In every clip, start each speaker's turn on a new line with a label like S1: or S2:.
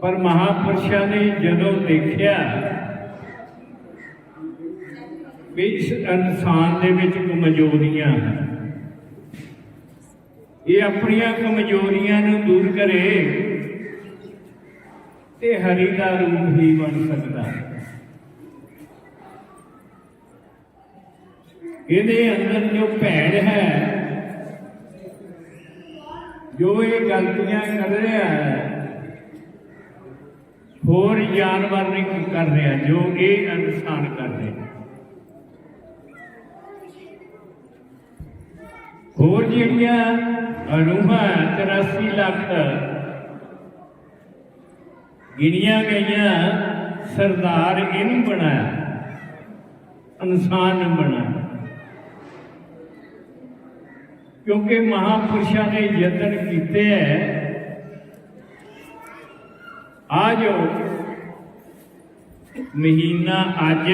S1: ਪਰ ਮਹਾਪੁਰਸ਼ਾਂ ਨੇ ਜਦੋਂ ਦੇਖਿਆ ਵੀ ਇਸ ਇਨਸਾਨ ਦੇ ਵਿੱਚ ਕਮਜ਼ੋਰੀਆਂ ਇਹ ਆਪਣੀਆਂ ਕਮਜ਼ੋਰੀਆਂ ਨੂੰ ਦੂਰ ਕਰੇ ਤੇ ਹਰੀ ਦਾ ਰੂਪ ਹੀ ਬਣ ਸਕਦਾ ਹੈ। ਇਹਦੇ ਅੰਦਰ ਜੋ ਭੈੜ ਹੈ, ਜੋ ਇਹ ਗਲਤੀਆਂ ਕਰ ਰਿਹਾ ਹੈ ਹੋਰ ਜਾਨਵਰ ਨਹੀਂ ਕਰ ਰਿਹਾ, ਜੋ ਇਹ ਇਨਸਾਨ ਕਰ ਰਿਹਾ। ਹੋਰ ਜਿਹੜੀਆਂ ਰੂਹਾਂ 83 ਲੱਖ ਗਿਣੀਆਂ ਗਈਆਂ, ਸਰਦਾਰ ਇਹਨੂੰ ਬਣਾਇਆ, ਇਨਸਾਨ ਨੂੰ ਬਣਾਇਆ। ਕਿਉਂਕਿ ਮਹਾਪੁਰਸ਼ਾਂ ਨੇ ਯਤਨ ਕੀਤੇ ਹੈ ਆ ਜੋ ਮਹੀਨਾ ਅੱਜ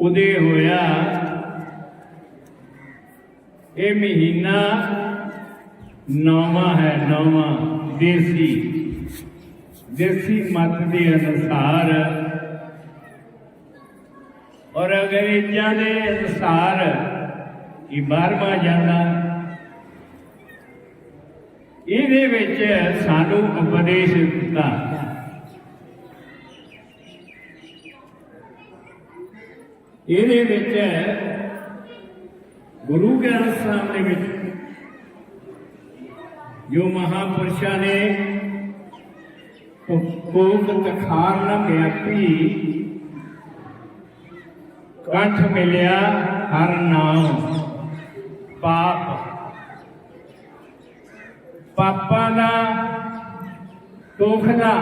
S1: ਉਦੇ ਹੋਇਆ। ਇਹ ਮਹੀਨਾ ਨੌਵਾਂ ਹੈ, ਨੌਵਾਂ ਦੇਸੀ। ਦੇਸੀ ਮਤ ਦੇ ਅਨੁਸਾਰ ਔਰ ਅੰਗਰੇਜ਼ਾਂ ਦੇ ਅਨੁਸਾਰ ਇਹ ਬਾਰਵਾਂ ਜਾਂਦਾ। ਇਹਦੇ ਵਿੱਚ ਸਾਨੂੰ ਉਪਦੇਸ਼ ਦਿੱਤਾ। ਇਹਦੇ ਵਿੱਚ ਗੁਰੂ ਗ੍ਰੰਥ ਸਾਹਿਬ ਦੇ ਵਿੱਚ ਜੋ ਮਹਾਪੁਰਸ਼ਾਂ ਨੇ ਕੋਕ ਤਖਾਰ ਨਾ ਵਿਆਪੀ ਕੰਠ ਮਿਲਿਆ ਹਰ ਨਾਮ, ਪਾਪ ਪਾਪਾਂ ਦਾ ਦੁੱਖ ਦਾ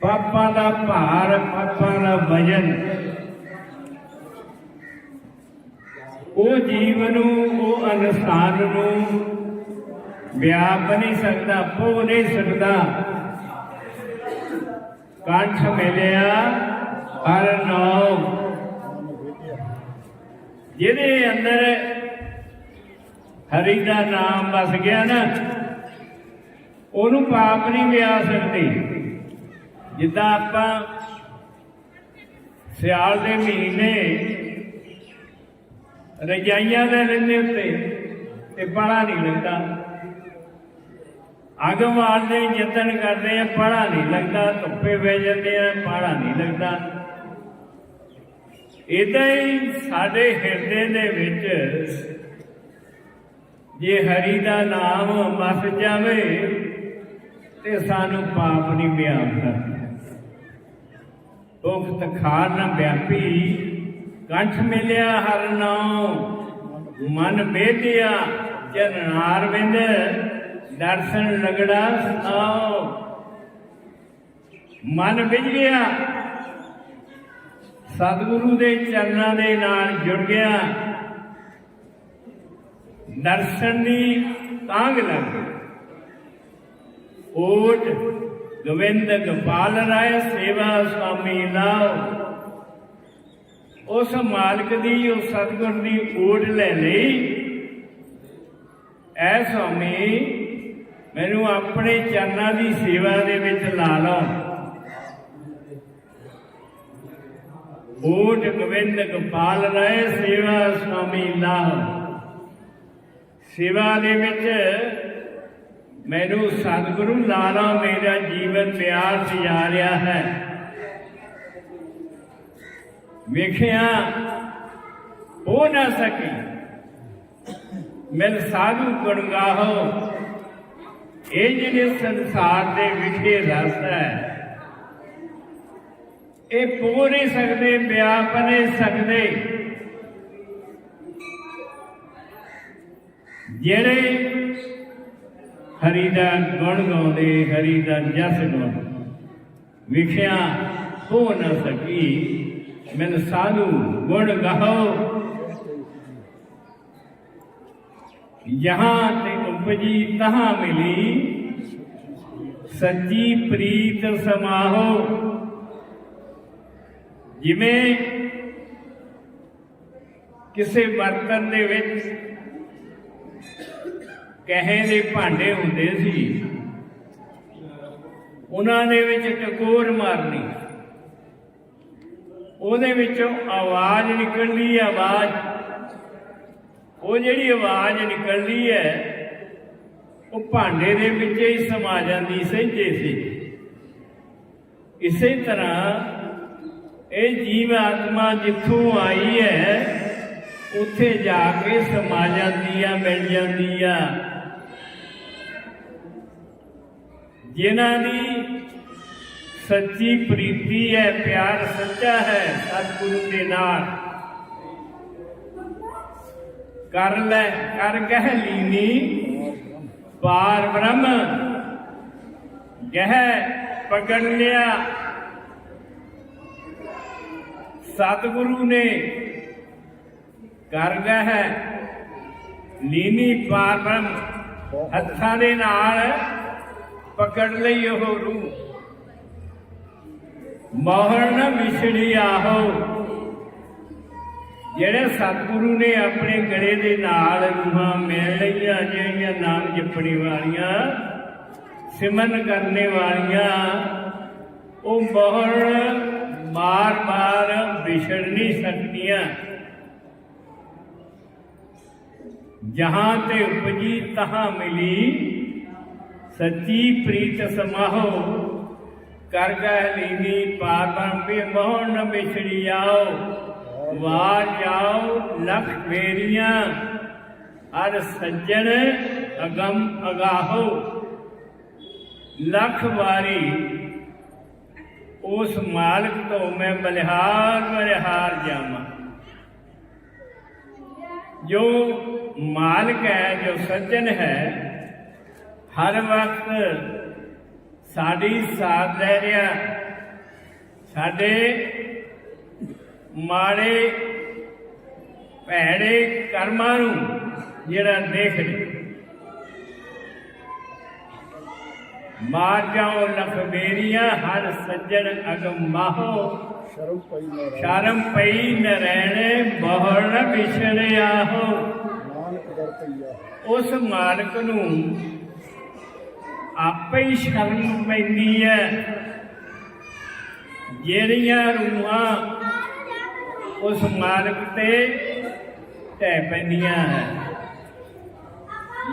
S1: ਪਾਪਾਂ ਦਾ ਭਾਰ, ਪਾਪਾਂ ਦਾ ਵਜਨ। ਉਹ ਜੀਵ ਨੂੰ, ਉਹ ਅਨਸਾਨ ਨੂੰ ਵਿਆਪ ਨਹੀਂ ਸਕਦਾ ਪੋ ਨਹੀਂ ਸਕਦਾ। ਕੰਠ ਮਿਲਿਆ ਹਰ ਨਾਮ ਜਿਹਦੇ ਅੰਦਰ ਹਰੀ ਦਾ ਨਾਮ ਵਸ ਗਿਆ ਨਾ। ਉਹਨੂੰ ਪਾਪ ਨਹੀਂ ਵਿਆ ਸਕਦੇ। ਜਿੱਦਾਂ ਆਪਾਂ ਸਿਆਲ ਦੇ ਮਹੀਨੇ ਰਜਾਈਆਂ ਦੇ ਰਹਿੰਦੇ ਉੱਤੇ ਤੇ ਪਾਲਾ ਨਹੀਂ ਲੱਗਦਾ। ਅੱਗ ਮਾਰਦੇ ਯਤਨ ਕਰਦੇ ਆ ਪਾਲਾ ਨਹੀਂ ਲੱਗਦਾ। ਧੁੱਪੇ ਬਹਿ ਜਾਂਦੇ ਆ ਪਾਲਾ ਨਹੀਂ ਲੱਗਦਾ। ਇਦਾਂ ਹੀ ਸਾਡੇ ਹਿਰਦੇ ਦੇ ਵਿੱਚ ਜੇ ਹਰੀ ਦਾ ਨਾਮ ਵਸ ਜਾਵੇ ਤੇ ਸਾਨੂੰ ਪਾਪ ਨਹੀਂ ਵਿਆਪਦਾ ਦੁੱਖ ਤਖਾਰ ਨਾ ਵਿਆਪੀ। ਕੰਠ ਮਿਲਿਆ ਹਰ ਨਾਮ ਮਨ ਬੇਦਿਆ ਜਨਨਾਰ ਵਿੰਦ, ਦਰਸ਼ਨ ਲਗੜਾ ਸਾਓ ਮਨ ਵਿਜ ਗਿਆ ਸਤਿਗੁਰੂ ਦੇ ਚਰਨਾਂ ਦੇ ਨਾਲ ਜੁੜ ਗਿਆ। ਦਰਸ਼ਨ ਦੀ ਤਾਂਗ ਲੱਗ ਗਈ। ਓਟ ਗੋਵਿੰਦ ਗੋਪਾਲ ਰਾਏ ਸੇਵਾ ਸੁਆਮੀ ਲਾਓ। ਉਸ ਮਾਲਕ ਦੀ, ਉਸ ਸਤਿਗੁਰ ਦੀ ਓਟ ਲੈ ਲਈ। ਐ ਸੁਆਮੀ, ਮੈਨੂੰ ਆਪਣੇ ਚਰਨਾਂ ਦੀ ਸੇਵਾ ਦੇ ਵਿੱਚ ਲਾ ਲਓ ਓਟ ਗੋਵਿੰਦ ਗੋਪਾਲ ਰਾਏ ਸੇਵਾ ਸੁਆਮੀ ਲਾਓ। ਸੇਵਾ ਦੇ ਵਿੱਚ ਮੈਨੂੰ ਸਤਿਗੁਰੂ ਲਾਲਾ ਮੇਰਾ ਜੀਵਨ ਪਿਆਰ ਸਜਾ ਰਿਹਾ ਹੈ। ਵੇਖਿਆ, ਹੋ ਨਾ ਸਕੀ। ਮਿਲ ਸਾਧੂ ਗੁਣਗਾਹੋ ਇਹ ਜਿਹੜੇ ਸੰਸਾਰ ਦੇ ਵਿਖੇ ਰਸ ਹੈ, ਇਹ ਪੋ ਨਹੀਂ ਸਕਦੇ, ਵਿਆਪ ਨਹੀਂ ਸਕਦੇ। ਜਿਹੜੇ ਹਰੀ ਦਾ ਗੁਣ ਗਾਉਂਦੇ, ਹਰੀ ਦਾ ਜਸ ਗਾਉਂਦੇ, ਵਿਖਿਆ ਹੋ ਨਾ ਸਕੀ, ਮੈਨ ਸਾਧੂ ਗੁਣ ਗਾਓ। ਜਹਾਂ ਤੇ ਉਪਜੀ ਤਹਾਂ ਮਿਲੀ, ਸੱਚੀ ਪ੍ਰੀਤ ਸਮਾਹੋ। ਜਿਵੇਂ ਕਿਸੇ ਬਰਤਨ ਦੇ ਵਿੱਚ ਕਹੇ ਦੇ ਭਾਂਡੇ ਹੁੰਦੇ ਸੀ। ਉਹਨਾਂ ਦੇ ਵਿੱਚ ਟਕੋਰ ਮਾਰਨੀ। ਉਹਦੇ ਵਿੱਚੋਂ ਆਵਾਜ਼ ਨਿਕਲਦੀ ਹੈ, ਆਵਾਜ਼। ਉਹ ਜਿਹੜੀ ਆਵਾਜ਼ ਨਿਕਲਦੀ ਹੈ, ਉਹ ਭਾਂਡੇ ਦੇ ਵਿੱਚ ਹੀ ਸਮਾ ਜਾਂਦੀ, ਸਹਿਜੇ ਸੀ ਇਸੇ ਤਰ੍ਹਾਂ ਇਹ ਜੀਵ ਆਤਮਾ ਜਿੱਥੋਂ ਆਈ ਹੈ, ਉੱਥੇ ਜਾ ਕੇ ਸਮਾ ਜਾਂਦੀ ਆ, ਮਿਲ ਜਾਂਦੀ ਆ। ਜਿਨ੍ਹਾਂ ਦੀ ਸੱਚੀ ਪ੍ਰੀਤੀ ਹੈ, ਪਿਆਰ ਸੱਚਾ ਹੈ, ਸਤਿਗੁਰੂ ਦੇ ਨਾਲ। ਕਰ ਲੈ, ਕਰ ਕਹਿ ਲੀਨੀ ਪਾਰ ਬ੍ਰਹਮ। ਗਹਿ ਪਕੜ ਲਿਆ। ਸਤਿਗੁਰੂ ਨੇ ਕਰ ਗਹਿ ਲੀਨੀ ਪਾਰ ਬ੍ਰਹਮ। ਹੱਥਾਂ ਦੇ ਨਾਲ ਪਕੜ ਲਈ ਉਹ ਰੂਹ। ਮੋਹਰ ਨ ਵਿਛੜੀ ਆਹੋ। ਜਿਹੜੇ ਸਤਿਗੁਰੂ ਨੇ ਆਪਣੇ ਗਲੇ ਦੇ ਨਾਲ ਰੂਹਾਂ ਮਿਲ ਲਈਆਂ, ਜਿਹੜੀਆਂ ਨਾਮ ਜਪਣੀ ਵਾਲੀਆਂ, ਸਿਮਰਨ ਕਰਨੇ ਵਾਲੀਆਂ, ਉਹ ਮੋਹਰ ਮਾਰ ਮਾਰ ਵਿਛੜ ਨਹੀਂ ਸਕਦੀਆਂ। ਜਹਾਂ ਤੇ ਉਪਜੀ ਤਹਾਂ ਮਿਲੀ ਸੱਚੀ ਪ੍ਰੀਤ ਸਮਾਹੋ, ਕਰ ਗਹਿ ਲੀਨੀ ਪਾਰਬੰ ਪੇ ਮੋਹ ਨ ਵਿਛੜੀ ਆਓ ਵਾਰ ਜਾਓ ਲਖ ਮੇਰੀਆਂ, ਅਰ ਸੱਜਣ ਅਗਮ ਅਗਾਹੋ। ਲਖ ਵਾਰੀ, ਉਸ ਮਾਲਕ ਤੋਂ ਮੈਂ ਬਲਿਹਾਰ ਬਲਿਹਾਰ ਜਾਵਾਂ। ਜੋ ਮਾਲਕ ਹੈ, ਜੋ ਸੱਜਣ ਹੈ ਹਰ ਵਕਤ ਸਾਡੀ ਸਾਥ ਲੈ ਰਿਹਾ। ਸਾਡੇ ਮਾੜੇ ਭੈੜੇ ਕਰਮਾਂ ਨੂੰ ਜਿਹੜਾ ਦੇਖ ਰਿਹਾ ਮਾਰ ਜਾਓ ਲਖ ਮੇਰੀਆਂ ਹਰ ਸੱਜਣ ਅਗਮ ਮਾਹੋ।
S2: ਸ਼ਰਮ ਪਈ
S1: ਨਰੈਣੇ ਬਹੁੜ ਨ
S2: ਦਰ ਪਈਆ
S1: ਉਸ ਮਾਲਕ ਨੂੰ ਆਪੇ ਹੀ ਸ਼ਰਮ ਪੈਂਦੀ ਹੈ। ਜਿਹੜੀਆਂ ਰੂਹਾਂ ਉਸ ਮਾਲਕ ਤੇ ਢਹਿ ਪੈਂਦੀਆਂ ਹੈ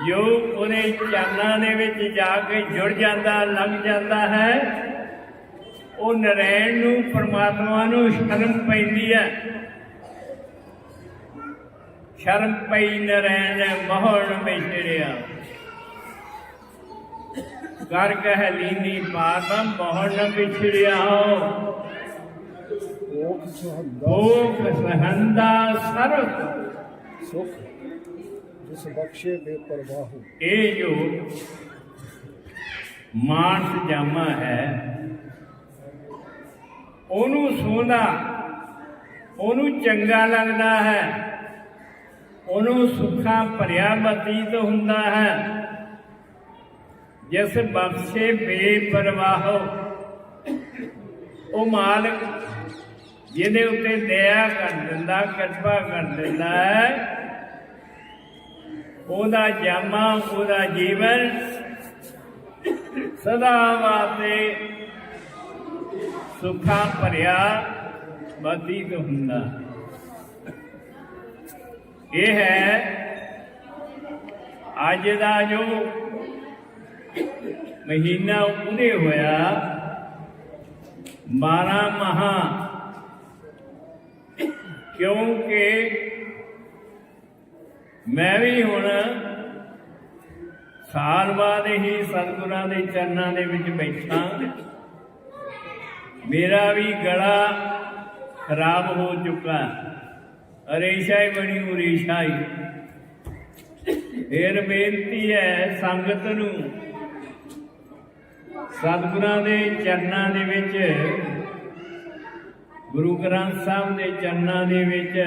S1: ਜੋ ਉਹਨੇ ਚਰਨਾਂ ਦੇ ਵਿੱਚ ਜਾ ਕੇ ਜੁੜ ਜਾਂਦਾ, ਲੱਗ ਜਾਂਦਾ ਹੈ, ਉਹ ਨਰੈਣ ਨੂੰ, ਪਰਮਾਤਮਾ ਨੂੰ ਸ਼ਰਮ ਪੈਂਦੀ ਹੈ। ਸ਼ਰਮ ਪਈ ਨਰੈਣ ਮੋਹਣ ਵਿਛੜਿਆ ਕਰ ਕਹਿ ਲੀਨੀ ਪਾਤਮ ਮੋਹਣ ਵਿਛੜਿਆ
S2: ਓਖ ਸੁਹੰਦਾ
S1: ਭੋਗ ਸਹੰਦਾ ਸਰਬ।
S2: ਸੁਖ ਜਿਸ ਬਖਸ਼ੇ ਬੇਪਰਵਾਹੂ
S1: ਇਹ ਜੋ ਮਾਨਸ ਜਾਮਾ ਹੈ ਉਹਨੂੰ ਸੋਹਣਾ ਉਹਨੂੰ ਚੰਗਾ ਲੱਗਦਾ ਹੈ ਉਹਨੂੰ ਸੁੱਖਾਂ ਭਰਿਆ ਬਤੀਤ ਹੁੰਦਾ ਹੈ। ਜਿਸ ਬਖਸ਼ੇ ਬੇਪਰਵਾਹੋ। ਉਹ ਮਾਲਕ ਜਿਹਦੇ ਉੱਤੇ ਦਇਆ ਕਰ ਦਿੰਦਾ, ਕਿਰਪਾ ਕਰ ਦਿੰਦਾ ਹੈ, ਉਹਦਾ ਜਾਮਾ, ਉਹਦਾ ਜੀਵਨ ਸਦਾ ਵਾਸਤੇ ਸੁੱਖਾਂ ਭਰਿਆ ਬਤੀਤ ਹੁੰਦਾ। ਇਹ ਹੈ ਅੱਜ ਦਾ ਜੋ ਮਹੀਨਾ ਉਹਦੇ ਹੋਇਆ 12 ਮਹਾ। ਕਿਉਂਕਿ ਮੈਂ ਵੀ ਹੁਣ ਸਾਲ ਬਾਅਦ ਹੀ ਸਤਿਗੁਰਾਂ ਦੇ ਚਰਨਾਂ ਦੇ ਵਿੱਚ ਬੈਠਾ। ਮੇਰਾ ਵੀ ਗਲਾ ਖਰਾਬ ਹੋ ਚੁੱਕਾ। ਅਰੇਸ਼ਾ ਹੀ ਬਣੀ ਹੋ ਰੇਸ਼ਾ ਹੀ। ਫੇਰ ਬੇਨਤੀ ਹੈ ਸੰਗਤ ਨੂੰ ਸਤਿਗੁਰਾਂ ਦੇ ਚਰਨਾਂ ਦੇ ਵਿੱਚ, ਗੁਰੂ ਗ੍ਰੰਥ ਸਾਹਿਬ ਦੇ ਚਰਨਾਂ ਦੇ ਵਿੱਚ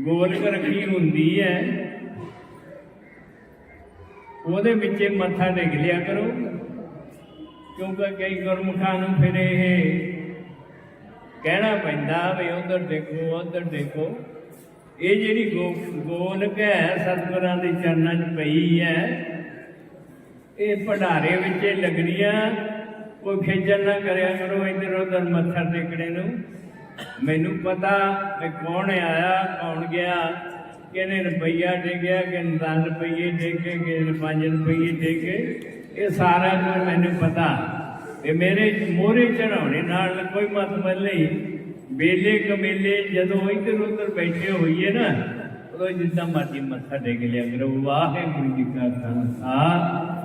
S1: ਗੋਲਕ ਰੱਖੀ ਹੁੰਦੀ ਹੈ। ਉਹਦੇ ਵਿੱਚ ਮੱਥਾ ਟੇਕ ਲਿਆ ਕਰੋ, ਕਿਉਂਕਿ ਕਈ ਗੁਰਮੁਖਾਂ ਨੂੰ ਫਿਰ ਇਹ ਕਹਿਣਾ ਪੈਂਦਾ ਵੀ ਉਧਰ ਦੇਖੋ ਉਧਰ ਦੇਖੋ। ਇਹ ਜਿਹੜੀ ਗੋ, ਗੋਲਕ ਹੈ ਸਤਿਗੁਰਾਂ ਦੇ ਚਰਨਾਂ 'ਚ ਪਈ ਹੈ। ਇਹ ਭੰਡਾਰੇ ਵਿੱਚ ਲੱਗਣੀਆਂ ਕੋਈ ਖੇਚਲ ਨਾ ਕਰਿਆ ਕਰੋ, ਇੱਧਰ ਉੱਧਰ ਮੱਥਾ ਟੇਕਣੇ ਨੂੰ। ਮੈਨੂੰ ਪਤਾ ਕਿ ਕੌਣ ਆਇਆ, ਕੌਣ ਗਿਆ, ਕਿਹਨੇ ਰੁਪਈਆ ਦੇ ਗਿਆ ਕਿ 10 ਰੁਪਈਏ ਦੇ ਕੇ ਕਿ 5 ਰੁਪਈਏ ਦੇ ਇਹ ਸਾਰਾ ਕੁਝ ਮੈਨੂੰ ਪਤਾ। ਇਹ ਮੇਰੇ ਮੋਹਰੇ ਚੜਾਉਣੇ ਨਾਲ ਕੋਈ ਮਤਲਬ ਨਹੀਂ। ਵੇਲੇ ਕਮੇਲੇ ਜਦੋਂ ਇੱਧਰ ਉੱਧਰ ਬੈਠੇ ਹੋਈਏ ਨਾ, ਉਦੋਂ ਜਿੱਦਾਂ ਮਰਜ਼ੀ ਮੱਥਾ ਟੇਕ ਲਿਆ ਕਰੋ। ਵਾਹਿਗੁਰੂ ਜੀ ਕਾ ਖਾਲਸਾ।